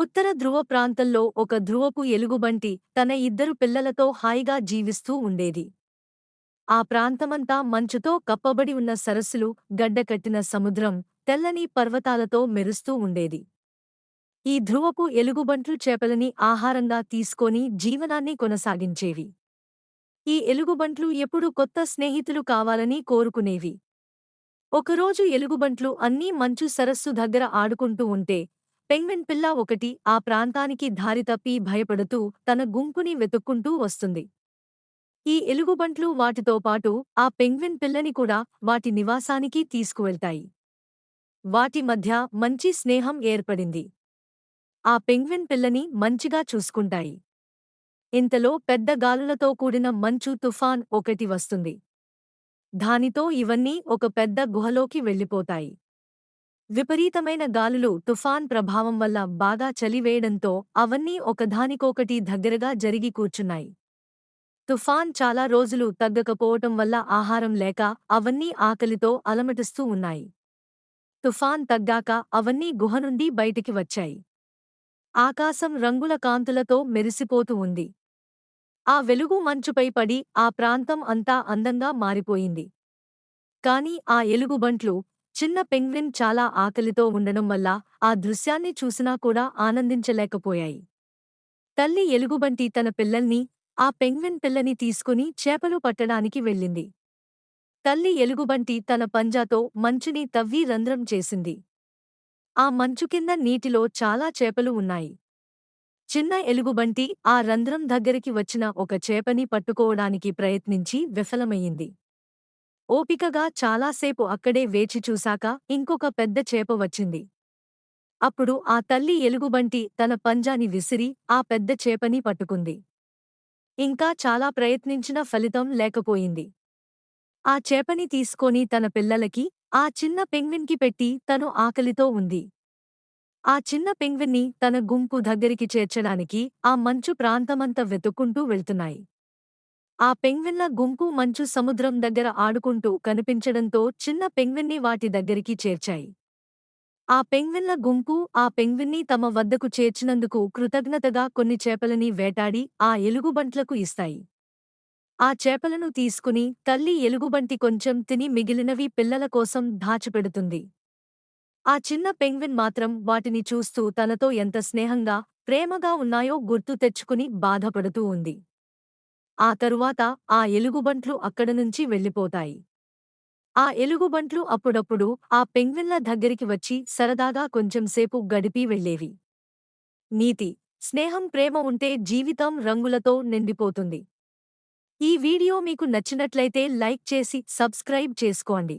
ఉత్తర ధ్రువ ప్రాంతంలో ఒక ధ్రువపు ఎలుగుబంటి తన ఇద్దరు పిల్లలతో హాయిగా జీవిస్తూ ఉండేది. ఆ ప్రాంతమంతా మంచుతో కప్పబడి ఉన్న సరస్సులు గడ్డకట్టిన సముద్రం తెల్లని పర్వతాలతో మెరుస్తూ ఉండేది. ఈ ధ్రువపు ఎలుగుబంట్లు చేపలని ఆహారంగా తీసుకొని జీవనాన్ని కొనసాగించేవి. ఈ ఎలుగుబంట్లు ఎప్పుడూ కొత్త స్నేహితులు కావాలని కోరుకునేవి. ఒకరోజు ఎలుగుబంట్లు అన్నీ మంచు సరస్సు దగ్గర ఆడుకుంటూ ఉంటే పెంగ్విన్ పిల్ల ఒకటి ఆ ప్రాంతానికి దారి తప్పి భయపడుతూ తన గుంపుని వెతుక్కుంటూ వస్తుంది. ఈ ఎలుగుబంట్లు వాటితో పాటు ఆ పెంగ్విన్ పిల్లని కూడా వాటి నివాసానికి తీసుకువెళ్తాయి. వాటి మధ్య మంచి స్నేహం ఏర్పడింది. ఆ పెంగ్విన్ పిల్లని మంచిగా చూసుకుంటాయి. ఇంతలో పెద్ద గాలులతో కూడిన మంచు తుఫాన్ ఒకటి వస్తుంది. దానితో ఇవన్నీ ఒక పెద్ద గుహలోకి వెళ్ళిపోతాయి. విపరీతమైన గాలులు తుఫాన్ ప్రభావం వల్ల బాగా చలివేయడంతో అవన్నీ ఒకదానికొకటి దగ్గరగా జరిగి కూర్చున్నాయి. తుఫాన్ చాలా రోజులు తగ్గకపోవటం వల్ల ఆహారం లేక అవన్నీ ఆకలితో అలమటిస్తూ ఉన్నాయి. తుఫాన్ తగ్గాక అవన్నీ గుహ నుండి బయటికి వచ్చాయి. ఆకాశం రంగుల కాంతులతో మెరిసిపోతూ ఉంది. ఆ వెలుగు మంచుపై పడి ఆ ప్రాంతం అంతా అందంగా మారిపోయింది. కాని ఆ ఎలుగుబంట్లు చిన్న పెంగ్విన్ చాలా ఆకలితో ఉండడం వల్ల ఆ దృశ్యాన్ని చూసినా కూడా ఆనందించలేకపోయాయి. తల్లి ఎలుగుబంటి తన పిల్లల్ని ఆ పెంగ్విన్ పిల్లని తీసుకుని చేపలు పట్టడానికి వెళ్ళింది. తల్లి ఎలుగుబంటి తన పంజాతో మంచుని తవ్వి రంధ్రం చేసింది. ఆ మంచు కింద నీటిలో చాలా చేపలు ఉన్నాయి. చిన్న ఎలుగుబంటి ఆ రంధ్రం దగ్గరికి వచ్చిన ఒక చేపని పట్టుకోవడానికి ప్రయత్నించి విఫలమయ్యింది. ఓపికగా చాలాసేపు అక్కడే వేచి చూశాక ఇంకొక పెద్ద చేప వచ్చింది. అప్పుడు ఆ తల్లి ఎలుగుబంటి తన పంజాని విసిరి ఆ పెద్ద చేపని పట్టుకుంది. ఇంకా చాలా ప్రయత్నించిన ఫలితం లేకపోయింది. ఆ చేపని తీసుకొని తన పిల్లలకి ఆ చిన్న పెంగ్విన్కి పెట్టి తను ఆకలితో ఉంది. ఆ చిన్న పెంగ్విన్ని తన గుంపు దగ్గరికి చేర్చడానికి ఆ మంచు ప్రాంతమంతా వెతుక్కుంటూ వెళ్తున్నాయి. ఆ పెంగ్విన్ల గుంపు మంచు సముద్రం దగ్గర ఆడుకుంటూ కనిపించడంతో చిన్న పెంగ్విన్ని వాటి దగ్గరికి చేర్చాయి. ఆ పెంగ్విన్ల గుంపు ఆ పెంగ్విన్ని తమ వద్దకు చేర్చినందుకు కృతజ్ఞతగా కొన్ని చేపలని వేటాడి ఆ ఎలుగుబంట్లకు ఇస్తాయి. ఆ చేపలను తీసుకుని తల్లి ఎలుగుబంటి కొంచెం తిని మిగిలినవి పిల్లల కోసం దాచిపెడుతుంది. ఆ చిన్న పెంగ్విన్ మాత్రం వాటిని చూస్తూ తనతో ఎంత స్నేహంగా ప్రేమగా ఉన్నాయో గుర్తు తెచ్చుకుని బాధపడుతూ ఉంది. ఆ తరువాత ఆ ఎలుగుబంట్లు అక్కడనుంచి వెళ్ళిపోతాయి. ఆ ఎలుగుబంట్లు అప్పుడప్పుడు ఆ పెంగ్విన్ల దగ్గరికి వచ్చి సరదాగా కొంచెంసేపు గడిపి వెళ్ళేవి. నీతి స్నేహం ప్రేమ ఉంటే జీవితం రంగులతో నిండిపోతుంది. ఈ వీడియో మీకు నచ్చినట్లయితే లైక్ చేసి సబ్స్క్రైబ్ చేసుకోండి.